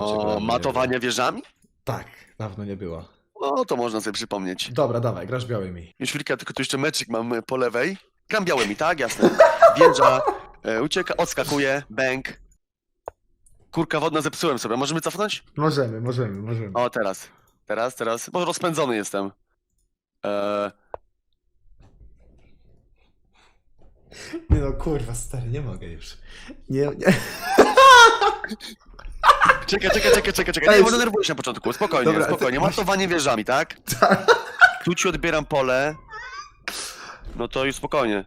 Czego O, matowanie wieżami? Tak, dawno nie było. No, to można sobie przypomnieć. Dobra, dawaj, grasz białymi. Już chwilkę, tylko tu jeszcze meczyk mam e, po lewej. Gram białymi, tak? Jasne. Wieża, e, ucieka, odskakuje, bęk. Kurka wodna zepsułem sobie. Możemy cofnąć? Możemy, możemy, możemy. O, teraz. Teraz, teraz. Bo rozpędzony jestem. E, Nie no, kurwa, stary, nie mogę już. Nie, nie. czekaj, czekaj, czekaj, czekaj, czekaj. Nie, może denerwuję się na początku. Spokojnie, Dobra, to- spokojnie. Matowanie wieżami, tak? Tu ci odbieram pole. No to już spokojnie.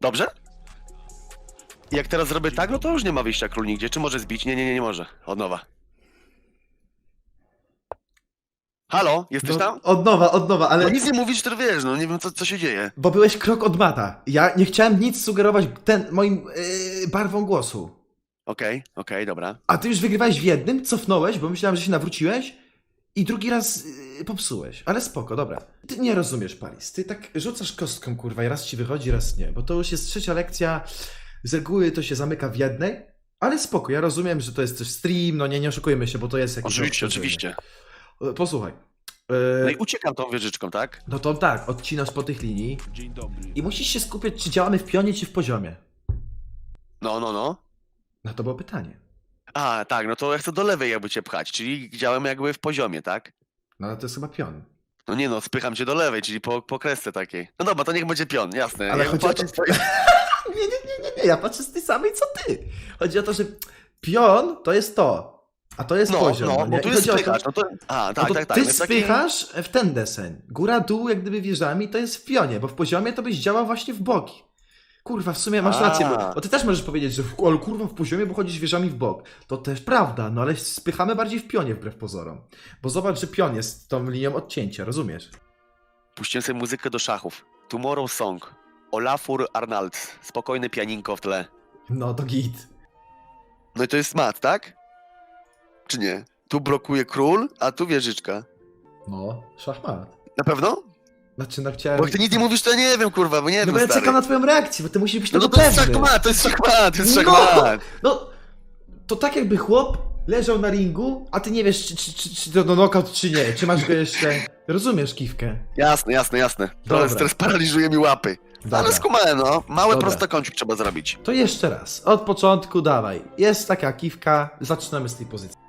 Dobrze? Jak teraz zrobię tak, no to już nie ma wyjścia król nigdzie. Czy może zbić? Nie, nie, nie, nie może. Od nowa. Halo? Jesteś No, tam? od nowa, od nowa, ale... No nic nie mówisz, to wiesz, no nie wiem co, co się dzieje. Bo byłeś krok od mata. Ja nie chciałem nic sugerować ten, moim yy, barwą głosu. Okej, okej, dobra. A ty już wygrywałeś w jednym, cofnąłeś, bo myślałem, że się nawróciłeś i drugi raz yy, popsułeś. Ale spoko, dobra. Ty nie rozumiesz, Paris. Ty tak rzucasz kostką, kurwa, i raz ci wychodzi, raz nie. Bo to już jest trzecia lekcja. Z reguły to się zamyka w jednej. Ale spoko, ja rozumiem, że to jest też stream, no nie, nie oszukujemy się, bo to jest jakiś... Oczywiście, oczywiście. E, Posłuchaj. No E, i uciekam tą wieżyczką, tak? no to tak, odcinasz po tych linii Dzień dobry. i musisz się skupiać, czy działamy w pionie, czy w poziomie. No, no, no. No to było pytanie. A, tak, no to ja chcę do lewej jakby cię pchać, czyli działam jakby w poziomie, tak? No ale to jest chyba pion. No nie no, spycham cię do lewej, czyli po, po kresce takiej. No dobra, to niech będzie pion, jasne. Ale Jak chodzi o patrzę to- z twojej- Nie, nie, nie, nie, nie, ja patrzę z tej samej co ty. Chodzi o to, że pion to jest to, a to jest No, poziom. no, nie? bo tu jest to- spychacz, no to... A, no tak, tak, tak. ty no jest taki- spychasz w ten deseń. Góra, dół, jak gdyby wieżami, to jest w pionie, bo w poziomie to byś działał właśnie w boki. Kurwa, w sumie masz A. rację, bo, bo ty też możesz powiedzieć, że w, ale kurwa w poziomie, bo chodzisz wieżami w bok. To też prawda, no ale spychamy bardziej w pionie wbrew pozorom. Bo zobacz, że pion jest tą linią odcięcia, rozumiesz? Puściłem sobie muzykę do szachów. Tomorrow Song. Olafur Arnalds. Spokojne pianinko w tle. No to git. No i to jest mat, tak? Czy nie? Tu blokuje król, a tu wieżyczka. No, szachmat. Na pewno? Znaczy, no chciałem... Bo jak ty nic nie mówisz, to ja nie wiem, kurwa, bo nie No wiem, bo ja stary. czekam na twoją reakcję, bo ty musisz być No tego to, to jest pewny. szachmat, to jest szachmat, to jest No! szachmat. No, to tak jakby chłop leżał na ringu, a ty nie wiesz, czy, czy, czy, czy to no, knockout, czy nie. Czy masz go jeszcze... Rozumiesz, Kiwkę? Jasne, jasne, jasne. Dobra. Teraz, teraz paraliżuje mi łapy. Dobra. Ale skumałem, no. Mały Dobra. prostokącik trzeba zrobić. To jeszcze raz. Od początku dawaj. Jest taka Kiwka. Zaczynamy z tej pozycji.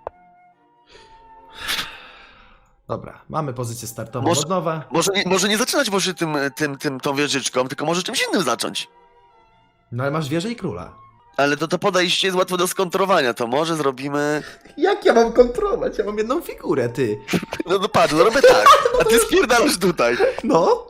Dobra, mamy pozycję startową Może- od nowa. Może nie, może nie zaczynać może tym, tym, tym, tą wieżyczką, tylko może czymś innym zacząć. No ale masz wieżę i króla. Ale to, to podejście jest łatwe do skontrowania, to może zrobimy... Jak ja mam kontrolować? Ja mam jedną figurę, ty. No to patrz, no robię tak, a ty spierdalasz tutaj. No.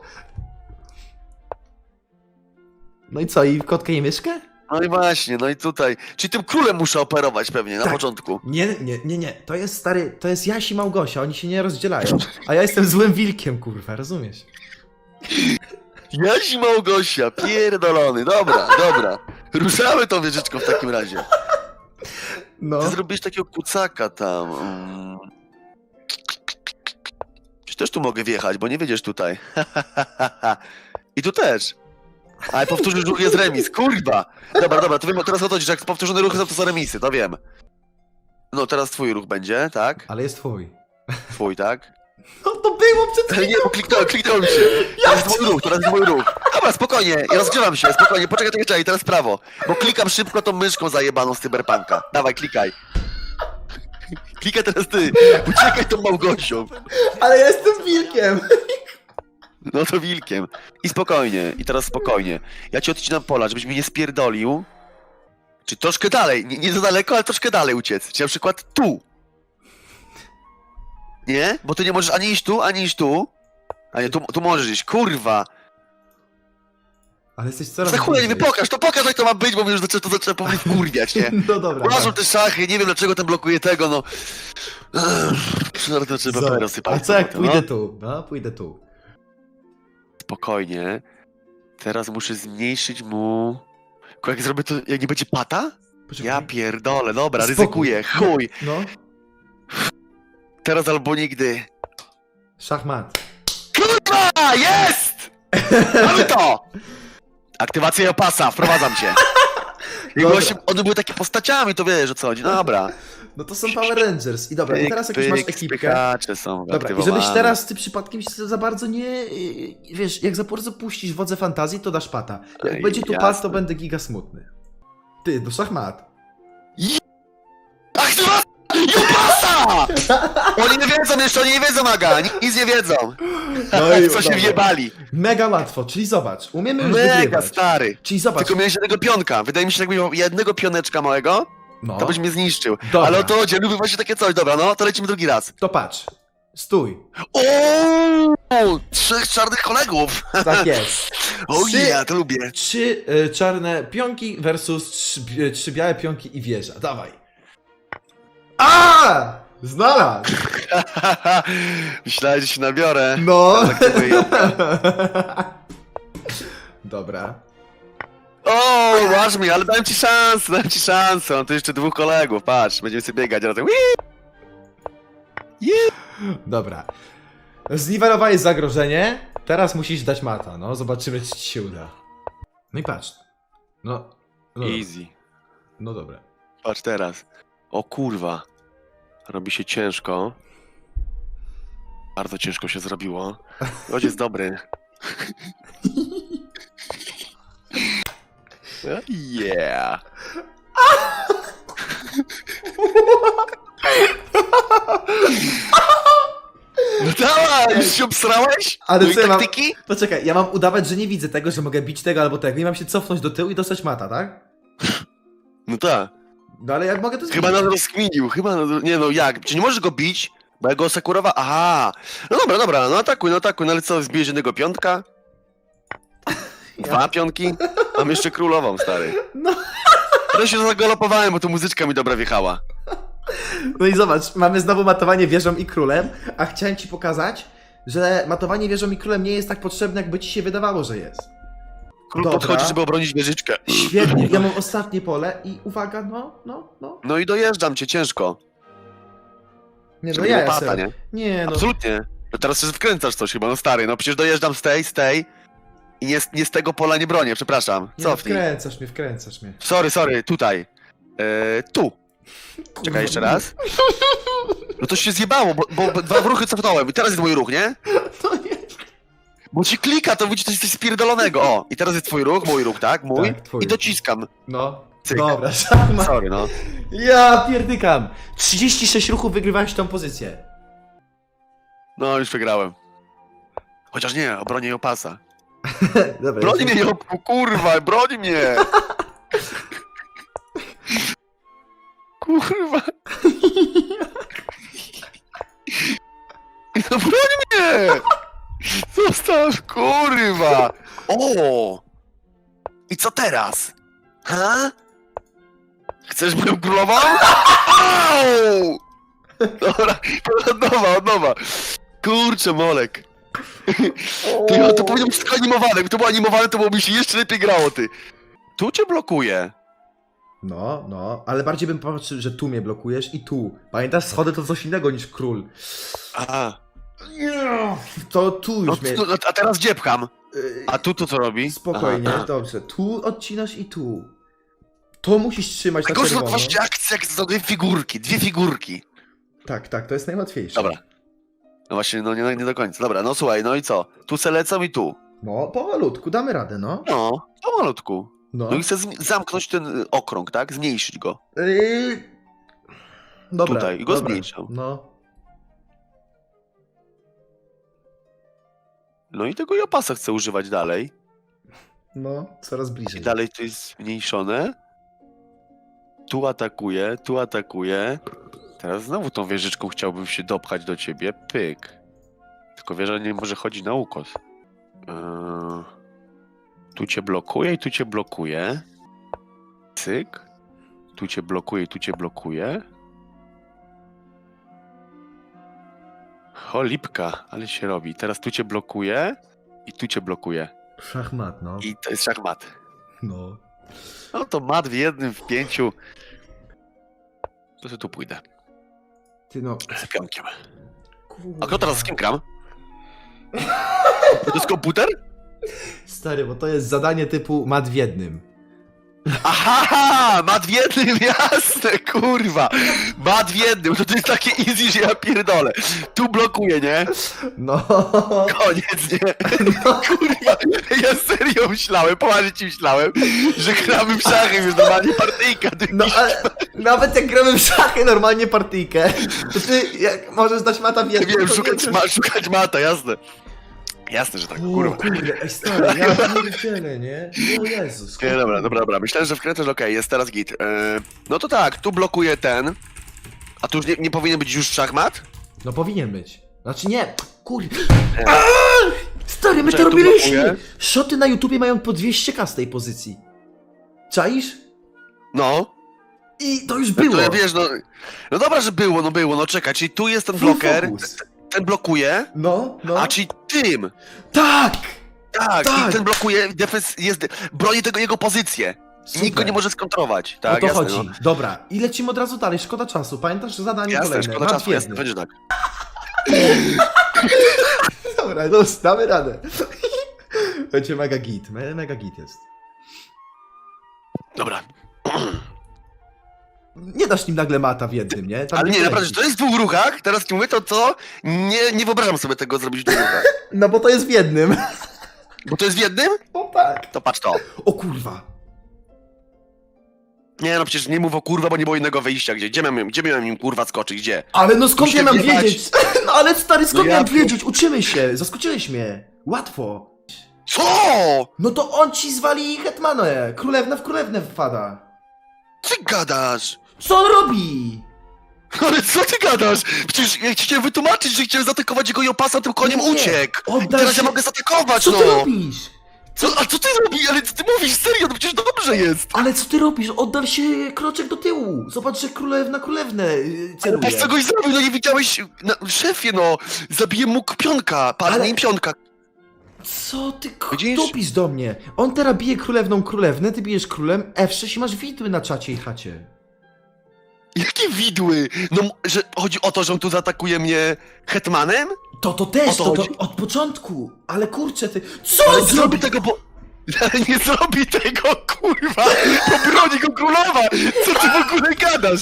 No i co, i kotkę i myszkę? No i właśnie, no i tutaj. Czyli tym królem muszę operować pewnie na Tak. początku. Nie, nie, nie, nie. To jest stary, to jest Jaś i Małgosia, oni się nie rozdzielają. A ja jestem złym wilkiem, kurwa, rozumiesz? Jaś Małgosia, pierdolony, dobra, dobra. Ruszamy tą wieżyczką w takim razie. No. Ty zrobiłeś takiego kucaka tam. Mm. Czy też tu mogę wjechać, bo nie wiedziesz tutaj. I tu też. Ale powtórzysz ruch jest remis, kurwa! Dobra, dobra, to wiem, teraz o to chodzi, że jak powtórzone ruchy są, to są remisy, to wiem. No teraz twój ruch będzie, tak? Ale jest twój. Twój, tak? No to było przed Ale nie, bo kliknąłem, kliknąłem się. Teraz jest mój ruch, teraz jest mój ruch. Dobra, spokojnie, ja rozgrzewam się, spokojnie, poczekaj, czekaj, czekaj, teraz prawo. Bo klikam szybko tą myszką zajebaną z cyberpunka. Dawaj, klikaj. Klikaj teraz ty, uciekaj tą Małgosią. Ale ja jestem wilkiem! No to wilkiem. I spokojnie, i teraz spokojnie. Ja ci odcinam pola, żebyś mnie nie spierdolił. Czy troszkę dalej, nie, nie za daleko, ale troszkę dalej uciec. Czy na przykład tu. Nie? Bo ty nie możesz ani iść tu, ani iść tu. A nie, tu, tu możesz iść, kurwa. Ale jesteś coraz Za chuj, nie pokaż, to pokaż jak to ma być, bo mnie już zaczę, to zaczęło powoli wkurwiać, nie? No dobra. Tak. te szachy, nie wiem dlaczego ten blokuje tego, no. Trzeba rozsypać. A co jak no. pójdę tu? No, pójdę tu. Spokojnie. Teraz muszę zmniejszyć mu... Tylko Jak zrobię to, jak nie będzie pata? Poczekaj. Ja pierdolę, dobra, Spokój. ryzykuję, chuj. No. Teraz albo nigdy. Szachmat. Kurwa, jest! Mamy to! Aktywacja opasa, wprowadzam cię. I Dobra. właśnie, one były takie postaciami, to wiesz o co chodzi. No dobra. No to są Power Rangers. I dobra, i teraz jak już masz ekipkę. są Dobra, i żebyś teraz ty przypadkiem się za bardzo nie. Wiesz, jak za bardzo puścisz wodze fantazji, to dasz pata. Jak Ej, będzie tu jasne. pas, to będę giga smutny. Ty, do szachmat. Aktywacja opasa! Oni nie wiedzą jeszcze, oni nie wiedzą, Aga, nic- nie wiedzą. No i Co się dobra. wjebali. Mega łatwo, czyli zobacz, umiemy już Mega wygrywać. stary. Czyli zobacz. Tylko miałeś jednego pionka. Wydaje mi się, że jakbyś miał jednego pioneczka małego, No, to byś mnie zniszczył. Dobra. Ale o to chodzi, ja lubię właśnie takie coś. Dobra, no to lecimy drugi raz. to patrz. Stój. O, trzech czarnych kolegów. Tak jest. O Trzy- ja to lubię. Trzy y, czarne pionki versus trzy, trzy białe pionki i wieża. Dawaj. A! Znalazł! Myślałem, że się nabiorę. No. Dobra. O, masz mi, ale dałem ci szansę, dałem ci szansę. Mam tu jeszcze dwóch kolegów, patrz, będziemy sobie biegać razem. Dobra. Zniwelowałeś zagrożenie. Teraz musisz dać mata, no. Zobaczymy, czy ci się uda. No i patrz. No. No, Easy. no dobra. Patrz teraz. O kurwa. Robi się ciężko. Bardzo ciężko się zrobiło. Chodź jest dobry. Yeah. No dawaj, już się obsrałeś? Ale co ja mam- taktyki? Poczekaj, ja mam udawać, że nie widzę tego, że mogę bić tego albo tego i mam się cofnąć do tyłu i dostać mata, tak? No tak. No ale jak mogę to Chyba nas rozkminił, chyba, nas- nie no jak, czy nie możesz go bić? Bo ja go sekurowa, aha, no dobra, dobra, no atakuj, no atakuj, no ale co, zbijesz jednego piątka? Dwa pionki? Mam jeszcze królową, stary. No. Ja się zagalopowałem, bo tu muzyczka mi dobra wjechała. No i zobacz, mamy znowu matowanie wieżą i królem, a chciałem ci pokazać, że matowanie wieżą i królem nie jest tak potrzebne, jakby ci się wydawało, że jest. Król Dobra. podchodzi, żeby obronić wieżyczkę. Świetnie, ja mam ostatnie pole i uwaga, no, no, no. No i dojeżdżam cię ciężko. Nie, no Żeby ja nie łopata, jestem. nie? Nie, no. Absolutnie. No teraz się wkręcasz coś chyba, no stary, no przecież dojeżdżam z tej, z tej i nie, z- nie z tego pola nie bronię, przepraszam. Nie, no, Cofnij. wkręcasz mnie, wkręcasz mnie. Sorry, sorry, tutaj. E, tu. Czekaj jeszcze raz. No to się zjebało, bo, bo bo dwa ruchy cofnąłem i teraz jest mój ruch, nie? No nie. Bo ci klika, to to jest coś spierdolonego. O, i teraz jest twój ruch, mój ruch, tak? Mój. Tak, twój. I dociskam. No, Cyk. dobra, szachmat. Sorry, no. Ja pierdykam. 36 ruchów wygrywałeś tą pozycję. No, już wygrałem. Chociaż nie, obronię opasa. Dobra, Broni mnie, Jobku, kurwa, broni mnie! Kurwa. No broń mnie! Zostaw, kurwa! O! I co teraz? Ha? Chcesz moją królową? Au! Dobra, od nowa, od nowa. Kurczę, Molek. Ty, to powinno być wszystko animowane. Gdyby to było animowane, to byłoby się jeszcze lepiej grało, ty. Tu cię blokuje. No, no, ale bardziej bym popatrzył, że tu mnie blokujesz i tu. Pamiętasz, schody to coś innego niż król. A, To tu no, już mnie... no, a teraz gdzie pcham? Yy, A tu to co robi? Spokojnie, Aha. dobrze. Tu odcinasz i tu. To musisz trzymać na Tylko, że czerwono. właśnie akcja, jak to dwie figurki, dwie figurki. Tak, tak, to jest najłatwiejsze. Dobra. No właśnie, no nie, nie do końca. Dobra, no słuchaj, no i co? Tu se lecą i tu. No, powolutku, damy radę, no. No, pomalutku. No. No i chcę zm- zamknąć ten y, okrąg, tak? Zmniejszyć go. Yy... Dobra, Tutaj, i go dobra. zmniejszą. No. No i tego japasa chcę używać dalej. No, coraz I bliżej. dalej to jest zmniejszone. Tu atakuje, tu atakuje. Teraz znowu tą wieżyczką chciałbym się dopchać do ciebie. Pyk. Tylko wieża nie może chodzić na ukos. Eee, tu cię blokuje i tu cię blokuje. Cyk. Tu cię blokuje i tu cię blokuje. O, lipka, ale się robi. Teraz tu cię blokuje i tu cię blokuje. Szachmat, no. I to jest szachmat. No. No to mat w jednym, w pięciu. To sobie tu pójdę. Ty no. Z pionkiem. A kto teraz z kim gram? To jest komputer? Stary, bo to jest zadanie typu mat w jednym. Aha, mat w jednym, jasne, kurwa. Mat w jednym, to, to jest takie easy, że ja pierdolę. Tu blokuję, nie? No. Koniec, nie? Kurwa, ja serio myślałem, poważnie ci myślałem, że gramy w szachy, normalnie partyjka. Ty No ale nawet jak gramy w szachy normalnie partyjkę, to ty jak możesz dać mata w nie jednym. wiem, to szukać, ma, szukać mata, jasne. Jasne, że tak, O, kurwa. kurde, ej stary, ja pierdzielę, nie? O Jezus. Nie, dobra, dobra, dobra. Myślałem, że wkręcasz, okej, jest teraz git. E, no to tak, tu blokuję ten. A tu już nie, nie powinien być już szachmat? No powinien być. Znaczy nie, kurde. Nie. Aaa! Stary, my to Czekaj, tu robiliśmy! blokuję. Szoty na YouTubie mają po 200k z tej pozycji. Czaisz? No. I to już No było. to ja wiesz, no. No dobra, że było, no było, no czekaj, czyli tu jest ten Full bloker, focus. Ten blokuje, No, no. a czyli tym. Tak! Tak, Tak. i ten blokuje, defens jest, broni tego jego pozycję. I nikt go nie może skontrować. O Tak, to jasne, chodzi. No. Dobra, i lecimy od razu dalej, szkoda czasu. Pamiętasz zadanie Jasne, kolejne? szkoda czasu, jasne, będzie tak. Dobra, no damy radę. Będzie mega git, me- mega git jest. Dobra. Nie dasz nim nagle mata w jednym, nie? Tam Ale nie, naprawdę, że to jest w dwóch ruchach, teraz ci mówię to co? Nie, nie wyobrażam sobie tego zrobić w dwóch ruchach. No bo to jest w jednym. Bo to jest w jednym? O tak. To patrz to. O kurwa. Nie no, przecież nie mów o kurwa, bo nie było innego wyjścia. Gdzie, gdzie, miałem, gdzie miałem im kurwa skoczyć? Gdzie? Ale no skąd ja mam wjechać. wiedzieć? No ale stary, skąd No ja miałem wiedzieć? Uczymy się, zaskoczyłeś mnie. Łatwo. Co? No to on ci zwali Hetmanę. Królewna w królewnę wpada. Ty gadasz? Co on robi? Ale co ty gadasz? Przecież ja ci chciałem wytłumaczyć, że chciałem zaatakować jego i opasa, tym koniem Nie, uciekł. I oddaj teraz się- ja mogę zaatakować, Co no. ty robisz? Co, a co ty robisz? Ale co ty mówisz serio? No przecież dobrze jest. Ale co ty robisz? Oddal się kroczek do tyłu. Zobacz, że królewna królewnę Ale celuje. patrz co goś zrobił, no nie widziałeś... No, szefie, no. Zabiję mu pionka, padnie Ale- im pionka. Co ty Widzisz? dupisz do mnie? On teraz bije królewną królewnę, ty bijesz królem F6 i masz widły na czacie i chacie. Jakie widły? No, że chodzi o to, że on tu zaatakuje mnie hetmanem? To to też, to to, to chodzi. od początku. Ale kurczę ty... Co Ale on nie zrobi zrobi? tego, bo... Ale nie zrobi tego, kurwa! Bo broni go królowa! Co ty w ogóle gadasz?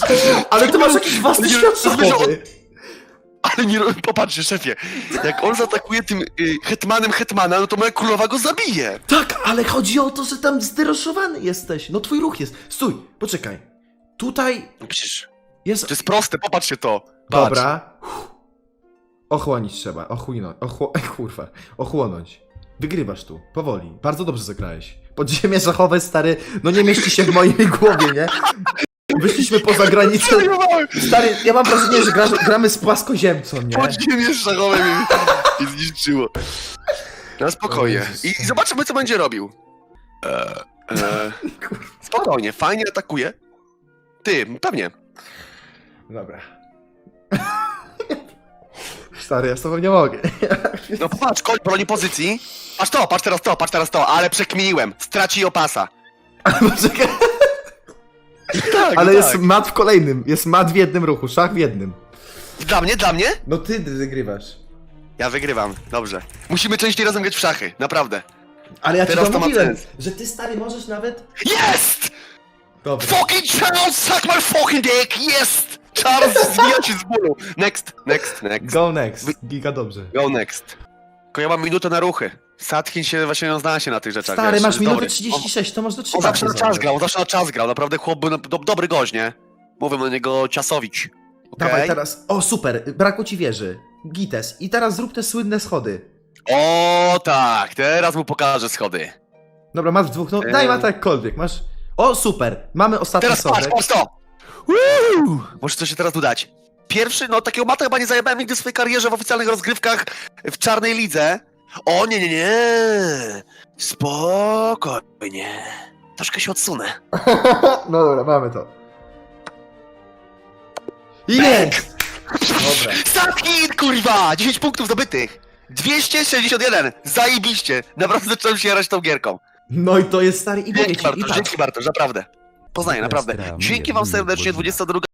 Ale ty masz jakiś własny Nie, świat rozumiesz, że on- szachowy. Ale nie... ro- Popatrzcie, szefie. Jak on zaatakuje tym y, hetmanem hetmana, no to moja królowa go zabije. Tak, ale chodzi o to, że tam zderoszowany jesteś. No twój ruch jest. Stój, poczekaj. Tutaj No przecież... jest... To jest proste, popatrzcie to. Patrz. Dobra. Ochłonić trzeba, ochłonąć, ochło... kurwa, ochłonąć. Wygrywasz tu, powoli. Bardzo dobrze zagrałeś. Podziemie szachowe, stary, no nie mieści się w mojej głowie, nie? Wyszliśmy poza granicę. Zwariowałem. Stary, ja mam wrażenie, że gra, gramy z płaskoziemcą, nie? Podziemie szachowe mnie mnie zniszczyło. O spokojnie. Jezus. I zobaczymy, co będzie robił. E, e, spokojnie, fajnie atakuje. Ty, pewnie. Dobra. Stary, ja z tobą nie mogę. No patrz, koń broni pozycji. Patrz to, patrz teraz to, patrz teraz to, ale przekminiłem. Straci opasa. Poczekaj. Tak, Ale no jest tak. mat w kolejnym, jest mat w jednym ruchu, szach w jednym. Dla mnie, dla mnie? No ty wygrywasz. Ja wygrywam, dobrze. Musimy częściej razem grać w szachy, naprawdę. Ale ja ci Teraz to to ma mówiłem, sens. że ty stary możesz nawet... Jest! Dobra. Fucking Charles, suck my fucking dick, jest! Charles zwija się z bólu. Next, next, next. Go next. Giga dobrze. Go next. Tylko ja mam minutę na ruchy. Satkin się właśnie nie zna się na tych rzeczach. Stary, wiesz, masz jest minutę dobry. 36, to masz do On, 30. on zawsze na czas grał, on zawsze na czas grał. Naprawdę chłop był na- do, dobry gość, nie? Mówię na niego Ciasowicz. Dawaj Okej? teraz. O, super, brakło ci wieży. Gites. I teraz zrób te słynne schody. O tak, teraz mu pokażę schody. Dobra, masz dwóch, no Eee. daj mata jakkolwiek, masz... O, super, mamy ostatni Teraz patrz, schodek. patrz to! Woo! Może coś się teraz tu dać. Pierwszy, no takiego mata chyba nie zajebałem nigdy w swojej karierze w oficjalnych rozgrywkach w czarnej lidze. O nie, nie, nie! Spokojnie. Troszkę się odsunę. no dobra, mamy to. Jest! Dobra. Kurwa! 10 punktów zdobytych! 261! Zajebiście! Naprawdę zacząłem się jarać tą gierką. No i to jest stary i mówię Dzięki i Bartosz, tak. dzięki Bartosz, naprawdę. Poznaję, naprawdę. Dzięki wam serdecznie, 22